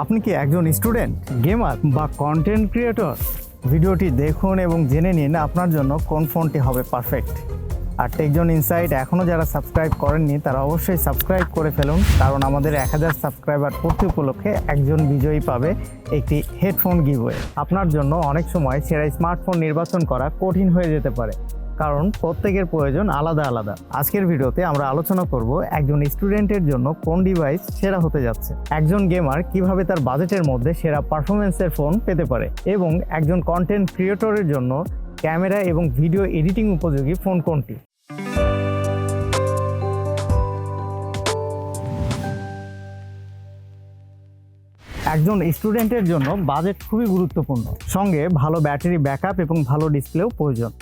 আপনি কি একজন স্টুডেন্ট, গেমার বা কন্টেন্ট ক্রিয়েটর ভিডিওটি দেখুন এবং জেনে নিন আপনার জন্য কোন ফোনটি হবে পারফেক্ট আর টেকজন ইনসাইট এখনও যারা সাবস্ক্রাইব করেননি, তারা অবশ্যই সাবস্ক্রাইব করে ফেলুন, কারণ আমাদের এক হাজার সাবস্ক্রাইবার পূর্তি উপলক্ষে একজন বিজয়ী পাবে একটি হেডফোন গিভওয়ে আপনার জন্য অনেক সময় সেরা স্মার্টফোন নির্বাচন করা কঠিন হয়ে যেতে পারে। কারণ প্রত্যেকের প্রয়োজন আলাদা আলাদা। আজকের ভিডিওতে আমরা আলোচনা করব একজন স্টুডেন্টের জন্য কোন ডিভাইস সেরা হতে যাচ্ছে, একজন গেমার কীভাবে তার বাজেটের মধ্যে সেরা পারফরমেন্সের ফোন পেতে পারে, এবং একজন কন্টেন্ট ক্রিয়েটরের জন্য ক্যামেরা এবং ভিডিও এডিটিং উপযোগী ফোন কোনটি। একজন স্টুডেন্টের জন্য বাজেট খুবই গুরুত্বপূর্ণ। সঙ্গে ভালো ব্যাটারি ব্যাকআপ এবং ভালো ডিসপ্লেও প্রয়োজন।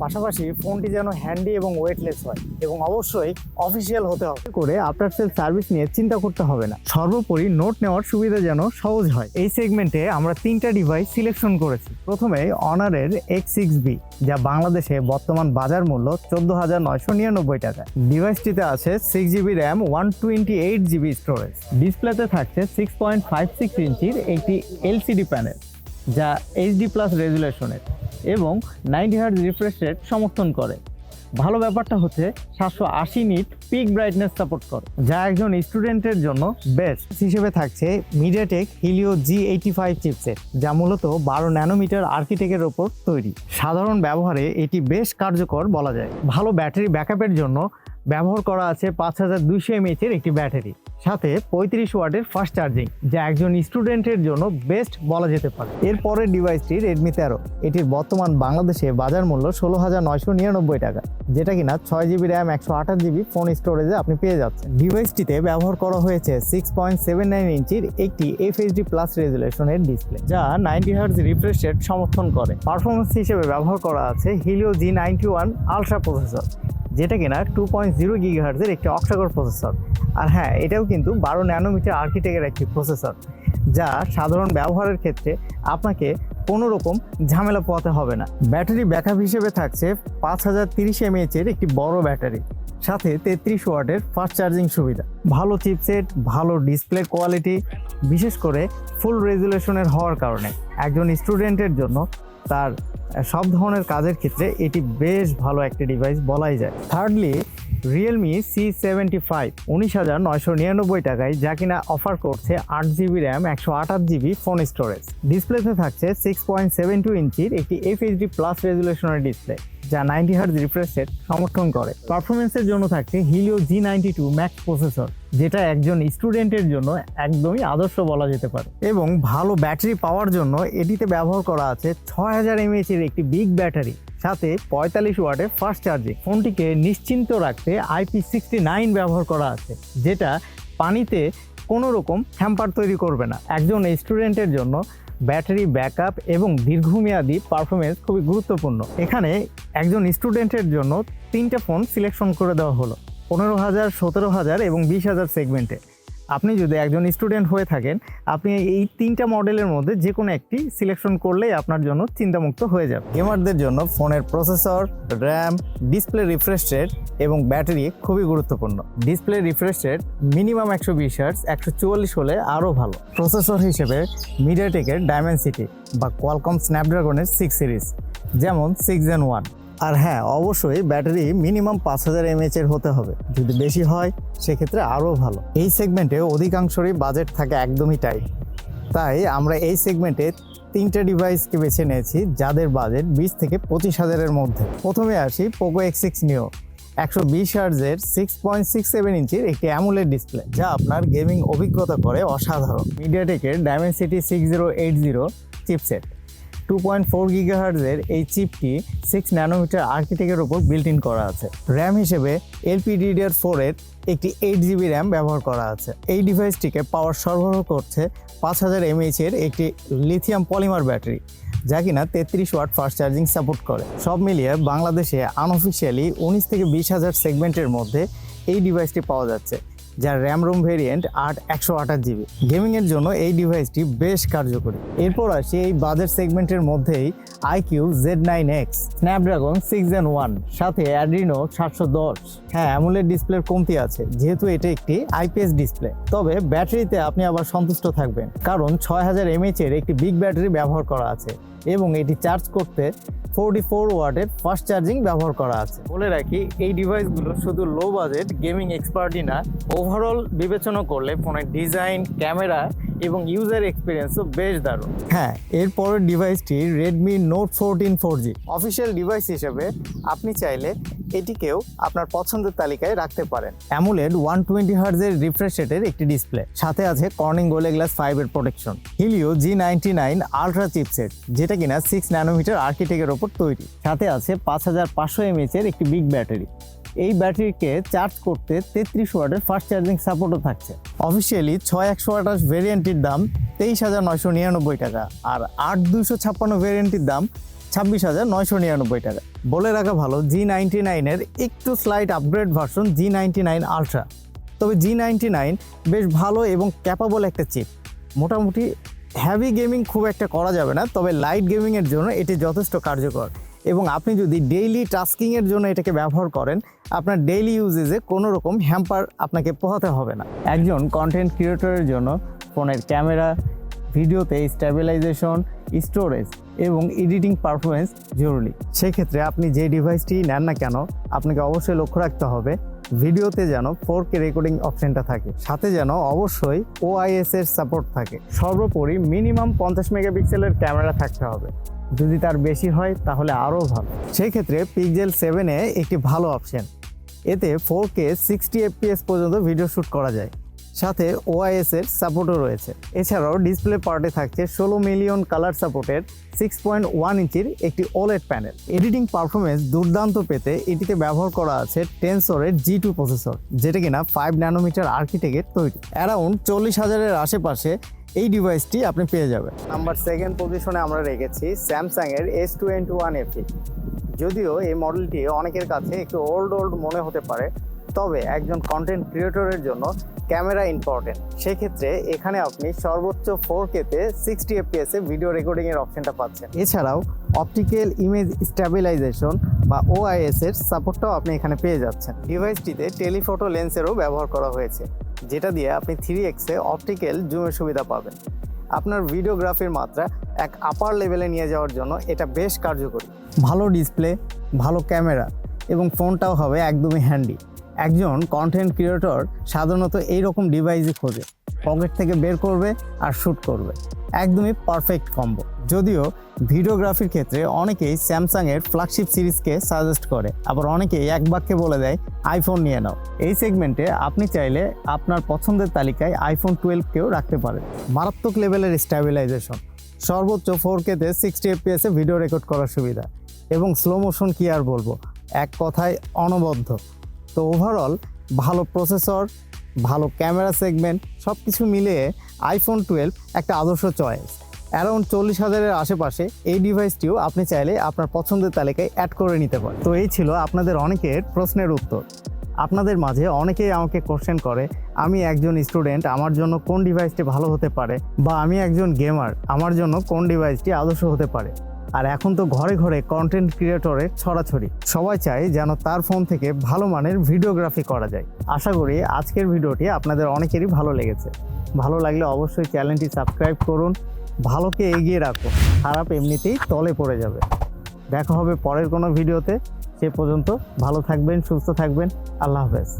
পাশাপাশি ফোনটি যেন হ্যান্ডি এবং ওয়েটলেস হয় এবং অবশ্যই অফিসিয়াল হতে হবে। করে আফটার সেল সার্ভিস নিয়ে চিন্তা করতে হবে না। সর্বোপরি নোট নেওয়ার সুবিধা যেন সহজ হয়। এই সেগমেন্টে আমরা তিনটা ডিভাইস সিলেকশন করেছি। প্রথমে অনারের এক্স সিক্স বি, যা বাংলাদেশে বর্তমান বাজার মূল্য চোদ্দ হাজার নয়শো নিরানব্বই টাকা। ডিভাইসটিতে আছে six GB RAM one twenty eight GB storage ডিসপ্লেতে থাকছে সিক্স পয়েন্ট ফাইভ সিক্স ইঞ্চির একটি এলসিডি প্যানেল যা এইচডি প্লাস রেজুলেশনের এবং নাইনটি হার্জ রিফ্রেশ রেট সমর্থন করে। ভালো ব্যাপারটা হচ্ছে সাতশো আশি মিনিট পিক ব্রাইটনেস সাপোর্ট করে, যা একজন স্টুডেন্টের জন্য বেস্ট। হিসেবে থাকছে MediaTek Helio G eighty five chipset যা মূলত বারো ন্যানোমিটার আর্কিটেকের ওপর তৈরি। সাধারণ ব্যবহারে এটি বেশ কার্যকর বলা যায়। ভালো ব্যাটারি ব্যাকআপের জন্য ব্যবহার করা আছে পাঁচ হাজার দুইশো এমএইচের একটি ব্যাটারি, সাথে পঁয়ত্রিশ ওয়াটের ফাস্ট চার্জিং যা একজন স্টুডেন্টের জন্য বেস্ট বলা যেতে পারে। এরপরের ডিভাইসটি রেডমি তেরো, এটির বর্তমান বাংলাদেশে বাজার মূল্য ষোলো হাজার নয়শো নিরানব্বই টাকা, যেটা কিনা ছয় জিবি র্যাম একশো আঠাশ জিবি ফোন স্টোরেজে আপনি পেয়ে যাচ্ছেন। ডিভাইসটিতে ব্যবহার করা হয়েছে সিক্স পয়েন্ট সেভেন নাইন ইঞ্চির একটি এফএইচডি প্লাস রেজুলেশনের ডিসপ্লে যা নাইনটি হার্জ রিফ্রেশ রেট সমর্থন করে। পারফরমেন্স হিসেবে ব্যবহার করা আছে Helio G ninety one ultra processor যেটা কিনা টু পয়েন্ট জিরো গিগাহার্জের একটি অক্সাগর প্রসেসর আর হ্যাঁ এটাও কিন্তু বারো ন্যানোমিটার আর্কিটেকের একটি প্রসেসর যা সাধারণ ব্যবহারের ক্ষেত্রে আপনাকে কোনো রকম ঝামেলা পোয়াতে হবে না। ব্যাটারি ব্যাকআপ হিসেবে থাকছে পাঁচ হাজার তিরিশ এমএএচের একটি বড় ব্যাটারি, সাথে তেত্রিশ ওয়াটের ফাস্ট চার্জিং সুবিধা। ভালো চিপসেট ভালো ডিসপ্লে কোয়ালিটি বিশেষ করে ফুল রেজুলেশনের হওয়ার কারণে। একজন স্টুডেন্টের জন্য তার সব ধরনের কাজের ক্ষেত্রে এটি বেশ ভালো একটি ডিভাইস বলাই যায়। Thirdly Realme C seventy five উনিশ হাজার নয়শো নিরানব্বই টাকায়, যা কিনা অফার করছে আট জিবি র্যাম একশো আঠাশ জিবি ফোন স্টোরেজ ডিসপ্লেতে থাকছে সিক্স পয়েন্ট সেভেন টু ইঞ্চির একটি এফএইচডি প্লাস রেজুলেশনের ডিসপ্লে যা নাইনটি হার্জ রিফ্রেশ সমর্থন করে। পারফরমেন্সের জন্য থাকছে Helio G ninety two Max processor যেটা একজন স্টুডেন্টের জন্য একদমই আদর্শ বলা যেতে পারে। এবং ভালো ব্যাটারি পাওয়ার জন্য এটিতে ব্যবহার করা আছে ছয় হাজার এমএএচ এর একটি বিগ ব্যাটারি সাথে পঁয়তাল্লিশ ওয়াটের ফাস্ট চার্জিং ফোনটিকে নিশ্চিন্ত রাখতে আইপি সিক্সটি নাইন ব্যবহার করা আছে, যেটা পানিতে কোনো রকম হ্যাম্পার তৈরি করবে না। একজন স্টুডেন্টের জন্য ব্যাটারি ব্যাকআপ এবং দীর্ঘমেয়াদী পারফরমেন্স খুবই গুরুত্বপূর্ণ। এখানে একজন স্টুডেন্টের জন্য তিনটা ফোন সিলেকশন করে দেওয়া হলো। পনেরো হাজার, সতেরো হাজার এবং বিশ হাজার সেগমেন্টে আপনি যদি একজন স্টুডেন্ট হয়ে থাকেন, আপনি এই তিনটা মডেলের মধ্যে যে কোনো একটি সিলেকশন করলেই আপনার জন্য চিন্তামুক্ত হয়ে যাবে। গেমারদের জন্য ফোনের processor RAM display refresh rate এবং ব্যাটারি খুবই গুরুত্বপূর্ণ। ডিসপ্লে রিফ্রেশ রেট মিনিমাম একশো বিশ হার্টস একশো চুয়াল্লিশ হলে আরও ভালো। প্রসেসর হিসেবে মিডিয়াটেকের ডায়মেন্সিটি বা কোয়ালকম স্ন্যাপড্রাগনের সিক্স সিরিজ যেমন সিক্স এন ওয়ান আর হ্যাঁ অবশ্যই ব্যাটারি মিনিমাম পাঁচ হাজার এমএচ এর হতে হবে। যদি বেশি হয়, সেক্ষেত্রে আরও ভালো। এই সেগমেন্টে অধিকাংশরই বাজেট থাকে একদমই টাইট। তাই আমরা এই সেগমেন্টে তিনটে ডিভাইসকে বেছে নিয়েছি, যাদের বাজেট বিশ থেকে পঁচিশ হাজারের মধ্যে। প্রথমে আসি পোকো এক্স সিক্স নিও একশো বিশ হার্জের সিক্স পয়েন্ট সিক্স সেভেন ইঞ্চির একটি অ্যামুলেট ডিসপ্লে যা আপনার গেমিং অভিজ্ঞতা করে অসাধারণ। মিডিয়াটেকের Dimensity six zero eight zero chipset two point four গিগাহার্জের এই চিপটি সিক্স ন্যানোমিটার আর্কিটেকের উপর বিল্ট ইন করা আছে। র্যাম হিসেবে এলপিডিডিআর ফোরের একটি এইট জিবি র্যাম ব্যবহার করা আছে। এই ডিভাইসটিকে পাওয়ার সরবরাহ করছে পাঁচ হাজার এমএইচ এর একটি লিথিয়াম পলিমার ব্যাটারি যা কিনা তেত্রিশ ওয়াট ফাস্ট চার্জিং সাপোর্ট করে। সব মিলিয়ে বাংলাদেশে আনঅফিসিয়ালি উনিশ থেকে বিশ হাজার সেগমেন্টের মধ্যে এই ডিভাইসটি পাওয়া যাচ্ছে। যার র্যাম রোম ভেরিয়েন্ট আট, একশো আঠাশ জিবি গেমিংয়ের জন্য এই ডিভাইসটি বেশ কার্যকরী। এরপর আসি এই বাজেট সেগমেন্টের মধ্যেই iQOO Z nine X Snapdragon six N one সাথে অ্যাড্রিনো সাতশো দশ। হ্যাঁ অ্যামুলের ডিসপ্লের কমতি আছে, যেহেতু এটা একটি আইপিএস ডিসপ্লে তবে ব্যাটারিতে আপনি আবার সন্তুষ্ট থাকবেন, কারণ ছয় হাজার এমএইচ এর একটি বিগ ব্যাটারি ব্যবহার করা আছে, এবং এটি চার্জ করতে ফোরটি ফোর ওয়াটের ফাস্ট চার্জিং ব্যবহার করা আছে। বলে রাখি, এই ডিভাইসগুলো শুধু লো বাজেট গেমিং এক্সপার্টই না ওভারঅল বিবেচনা করলে ফোনের ডিজাইন ক্যামেরা এবং ইউজার এক্সপিরিয়েন্সও বেশ দারুণ। হ্যাঁ এরপরের ডিভাইসটি Redmi Note fourteen four G official device হিসেবে আপনি চাইলে এটিকেও আপনার পছন্দের তালিকায় রাখতে পারেন। অ্যামুলেড ওয়ান টোয়েন্টি হার্জের রিফ্রেশ রেটের একটি ডিসপ্লে সাথে আছে কর্নিং গোলে গ্লাস ফাইভের protection Helio G ninety nine ultra chipset যেটা কিনা সিক্স ন্যানোমিটার আর্কিটেকের ওপর তৈরি। সাথে আছে পাঁচ হাজার পাঁচশো এমএচ এর একটি বিগ ব্যাটারি এই ব্যাটারিকে চার্জ করতে তেত্রিশ ওয়াটের ফাস্ট চার্জিং সাপোর্টও থাকছে। অফিসিয়ালি ছয় একশো আঠাশ ভেরিয়েন্টটির দাম তেইশ হাজার নয়শো নিরানব্বই টাকা আর আট দুইশো ছাপ্পান্ন ভেরিয়েন্টটির দাম ছাব্বিশ হাজার নয়শো নিরানব্বই টাকা। বলে রাখা ভালো জি নাইনটি নাইনের একটু slight upgrade version G ninety nine ultra তবে জি নাইনটি নাইন বেশ ভালো এবং ক্যাপাবল একটা চিপ মোটামুটি হ্যাভি গেমিং খুব একটা করা যাবে না, তবে লাইট গেমিংয়ের জন্য এটি যথেষ্ট কার্যকর। এবং আপনি যদি ডেইলি টাস্কিংয়ের জন্য এটাকে ব্যবহার করেন, আপনার ডেইলি ইউজেজে কোনো রকম হ্যাম্পার আপনাকে পোহাতে হবে না। একজন কন্টেন্ট ক্রিয়েটরের জন্য ফোনের ক্যামেরা ভিডিওতে স্ট্যাবিলাইজেশন স্টোরেজ এবং এডিটিং পারফরমেন্স জরুরি। সেক্ষেত্রে আপনি যে ডিভাইসটি নেন না কেন, আপনাকে অবশ্যই লক্ষ্য রাখতে হবে ভিডিওতে যেন ফোর কে রেকর্ডিং অপশনটা থাকে। সাথে যেন অবশ্যই ওআইএস এর সাপোর্ট থাকে। সর্বোপরি মিনিমাম পঞ্চাশ মেগাপিক্সেলের ক্যামেরা থাকতে হবে। যদি তার বেশি হয়, তাহলে আরও ভালো। সেই ক্ষেত্রে পিকজেল সেভেনে একটি ভালো অপশন এতে ফোর কে সিক্সটি এফপিএস পর্যন্ত ভিডিও শ্যুট করা যায়। সাথে ওআইএস এর সাপোর্টও রয়েছে। এছাড়াও ডিসপ্লে পার্টে থাকছে ষোলো মিলিয়ন কালার সাপোর্টের সিক্স পয়েন্ট ওয়ান ইঞ্চির একটি ওলেড প্যানেল এডিটিং পারফরমেন্স দুর্দান্ত পেতে এটিতে ব্যবহার করা আছে টেনসরের জি টু প্রসেসর যেটা কিনা ফাইভ ন্যানোমিটার আর্কিটেকের তৈরি। অ্যারাউন্ড চল্লিশ হাজারের আশেপাশে এই ডিভাইসটি আপনি পেয়ে যাবেন। নাম্বার সেকেন্ড পজিশনে আমরা রেখেছি স্যামসাং এর এস টোয়েন্টি ওয়ান এফি যদিও এই মডেলটি অনেকের কাছে একটু ওল্ড ওল্ড মনে হতে পারে, তবে একজন কন্টেন্ট ক্রিয়েটরের জন্য ক্যামেরা ইম্পর্টেন্ট সেক্ষেত্রে এখানে আপনি সর্বোচ্চ ফোর কেতে সিক্সটি এফপিএস এ ভিডিও রেকর্ডিং এর অপশনটা পাচ্ছেন। এছাড়াও অপটিক্যাল ইমেজ স্ট্যাবিলাইজেশন বা ওআইএস এর সাপোর্টটাও আপনি এখানে পেয়ে যাচ্ছেন। ডিভাইসটিতে টেলিফটো লেন্সেরও ব্যবহার করা হয়েছে। যেটা দিয়ে আপনি থ্রি এক্সে অপটিক্যাল জুমের সুবিধা পাবেন। আপনার ভিডিওগ্রাফির মাত্রা এক আপার লেভেলে নিয়ে যাওয়ার জন্য এটা বেশ কার্যকরী। ভালো ডিসপ্লে ভালো ক্যামেরা এবং ফোনটাও হবে একদমই হ্যান্ডি একজন কন্টেন্ট ক্রিয়েটর সাধারণত এই রকম ডিভাইসই খোঁজে। পকেট থেকে বের করবে আর শ্যুট করবে। একদমই পারফেক্ট কম্বো যদিও ভিডিওগ্রাফির ক্ষেত্রে অনেকেই স্যামসাংয়ের ফ্ল্যাগশিপ সিরিজকে সাজেস্ট করে। আবার অনেকেই এক বাক্যে বলে দেয় আইফোন নিয়ে নাও। এই সেগমেন্টে আপনি চাইলে আপনার পছন্দের তালিকায় আইফোন টুয়েলভকেও রাখতে পারেন। মারাত্মক লেভেলের স্ট্যাবিলাইজেশন সর্বোচ্চ ফোর কেতে সিক্সটি এফপিএস ভিডিও রেকর্ড করার সুবিধা। এবং স্লো মোশন কি আর বলব? এক কথায় অনবদ্য। তো ওভারঅল ভালো প্রসেসর ক্যামেরা সেগমেন্ট সব কিছু মিলিয়ে আইফোন টুয়েলভ একটা আদর্শ চয়েস অ্যারাউন্ড চল্লিশ হাজারের আশেপাশে এই ডিভাইসটিও আপনি চাইলে আপনার পছন্দের তালিকায় অ্যাড করে নিতে পারেন। তো এই ছিল আপনাদের অনেকের প্রশ্নের উত্তর। আপনাদের মাঝে অনেকেই আমাকে কোশ্চেন করে, আমি একজন স্টুডেন্ট আমার জন্য কোন ডিভাইসটি ভালো হতে পারে? বা আমি একজন গেমার আমার জন্য কোন ডিভাইসটি আদর্শ হতে পারে? আর এখন তো ঘরে ঘরে কন্টেন্ট ক্রিয়েটরের ছড়াছড়ি। সবাই চায় যেন তার ফোন থেকে ভালো মানের ভিডিওগ্রাফি করা যায়। আশা করি আজকের ভিডিওটি আপনাদের অনেকেরই ভালো লেগেছে। ভালো লাগলে অবশ্যই চ্যানেলটি সাবস্ক্রাইব করুন, ভালোকে এগিয়ে রাখুন। খারাপ এমনিতেই তলে পড়ে যাবে। দেখা হবে পরের কোনো ভিডিওতে। সে পর্যন্ত ভালো থাকবেন, সুস্থ থাকবেন। আল্লাহ হাফেজ।